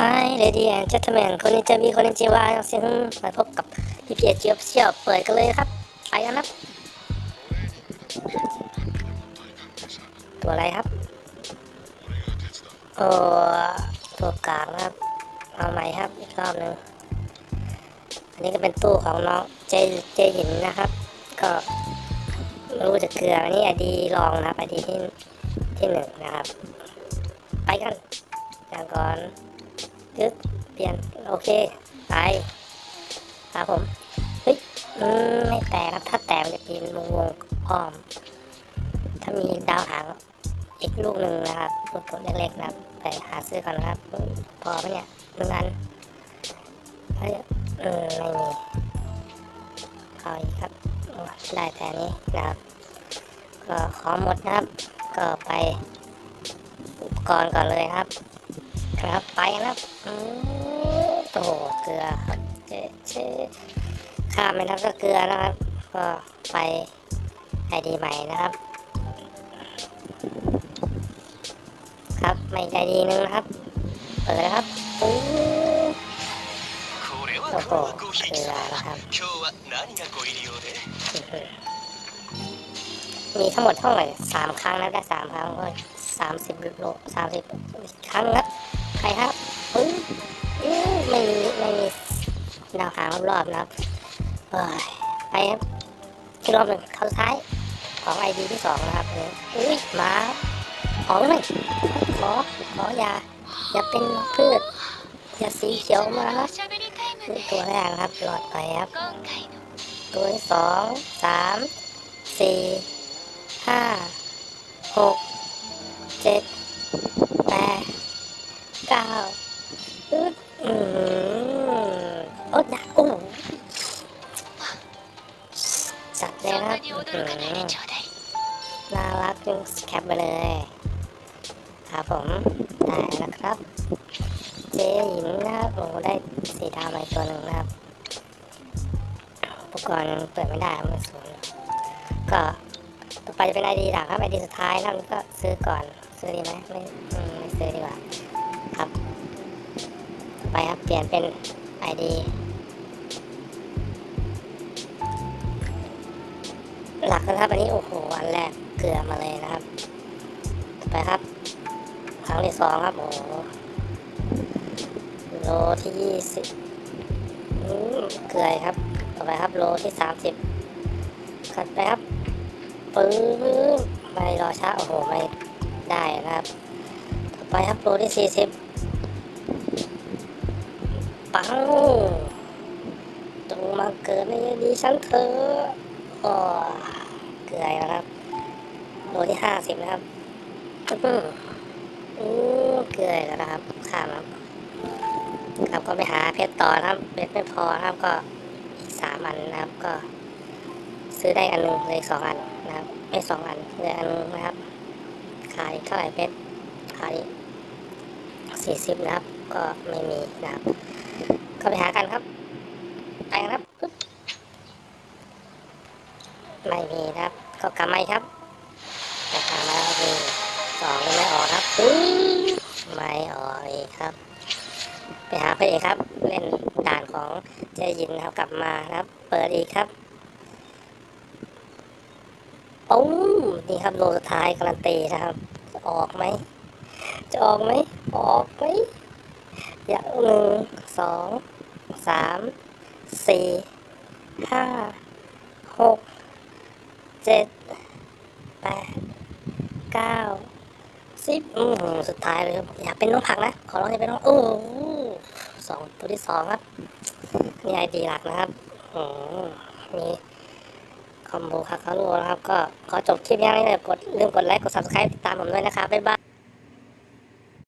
Hi lady and gentlemen คนนี้จะมีคนนี้จีวาเสียงมาพบกับพี่เพียเจี๊ยบเชี่ยวเปิดกันเลยครับ ไปกันครับ ตัวอะไรครับ โอ้ตัวกลางครับ เอาใหม่ครับ อีกรอบหนึ่งอันนี้ก็เป็นตู้ของน้องเจเจหินนะครับ ก็รู้จะเกลืออันนี้ไอดีลองนะครับไอดีที่ที่หนึ่งนะครับ ไปกันอย่างก่อน ยึดเปลี่ยน โอเค ไป ครับผม เฮ้ยไม่แตกครับ ถ้าแตกจะเป็นวงวงๆอ้อม ถ้ามีดาวหางอีกลูกหนึ่งนะครับลูกตัวเล็กๆนะครับ ไปหาซื้อก่อนนะครับ พอไหมเนี่ยหนึ่งอันเฮ้ยไม่มีเอาอีกครับ ได้แต่นี้นะครับ ก็ขอหมดนะครับ ก็ไปอุปกรณ์ก่อนเลยครับ ครับ ไปนะโอ้โหเกลือเจเบข้ามไปแล้ก็เกลือนะครับ ก็ไปไอดีใหม่นะครับ ครับไม่ใจดีนึงนะครับ เปิดครับโอ้โหเกลือนะครับมีทั้งหมดเท่าไหร่สามครั้งนะควได้สามครั้งก็สามสิบโลสามสิบครั้งครับางรอบๆนะครับไปครับอีกรอบหนึ่งเข้าซ้ายของไอดีที่สองนะครับอุ้ยมาขอหน่อยขอขออย่าอย่าเป็นพืชอย่าสีเขียวมาครับตัวแรกครับหลอดไปครับ ตัวสองสามสี่ห้าหกเจ็ดแปดเก้าอืม โอ้ยโอ้จัดเลยครับน่ารักจังแคปไปเลยครับผมได้แล้ครับ เจหินนะครับโอ้ได้สีดาวไปตัวหนึ่งนะครับอุปกรณ์เปิดไม่ได้มันสูงก็ต่อไปจะเป็นไอดีหลักครับไอดีสุดท้ายแล้วก็ซื้อก่อนซื้อดีไหมไม่ไม่ซื้อดีกว่าครับ ไปครับเปลี่ยนเป็น ไอดีหลักนะครับอันนี้โอ้โหอันแรกเกลือมาเลยนะครับ ไปครับ ครั้งที่สองครับโอ้โหโลที่ยี่สิบเกลือครับ ต่อไปครับโลที่สามสิบขัดไปครับปื้อไม่รอช้าโอ้โหไม่ได้นะครับ ต่อไปครับโลที่สี่สิบ ปังจงมาเกิดในดีฉันเถอะโอ้เกลือนะครับโลที่ห้าสิบนะครับอื้อเกลือแล้วนะครับข้ามครับครับก็ไปหาเพชรต่อนะครับเพชรไม่พอครับก็อีกสามอันนะครับ ก็ ซื้อได้อันหนึงเลยสองอันนะครับไม่สองอันเลยอันนึงนะครับ ขายเท่าไหร่เพชรขายสี่สิบนะครับ ก็ไม่มีนะครับ ก็ไปหากันครับไปครับไม่มีครับก็กลับมาครับแต่กลับมาแล้วีสองไม่ออกครับไม่ออกอีกครับ ไปหาพระเอกครับ เล่นด่านของเจยินะครับกลับมานะครับ เปิดอีกครับปุ้มนี่ครับโลสุดท้ายการันตีนะครับจะออกไหมจะออกไหมออกไหมอย่างหนึ่งสอง สามสี่ห้าหกเจ็ดแปดเก้าสิบอืมสุดท้ายเลยครับอยากเป็นน้องผักนะ ขอร้องอย่าเป็นน้องโอ้โหสองตัวที่สองครับนี่ไอดีหลักนะครับอืมมีคอมโบคาคาโร่นะครับ ก็ขอจบคลิปนี้เลยกดลืมกดไลค์กด subscribe ติดตามผมด้วยนะครับบ๊ายบาย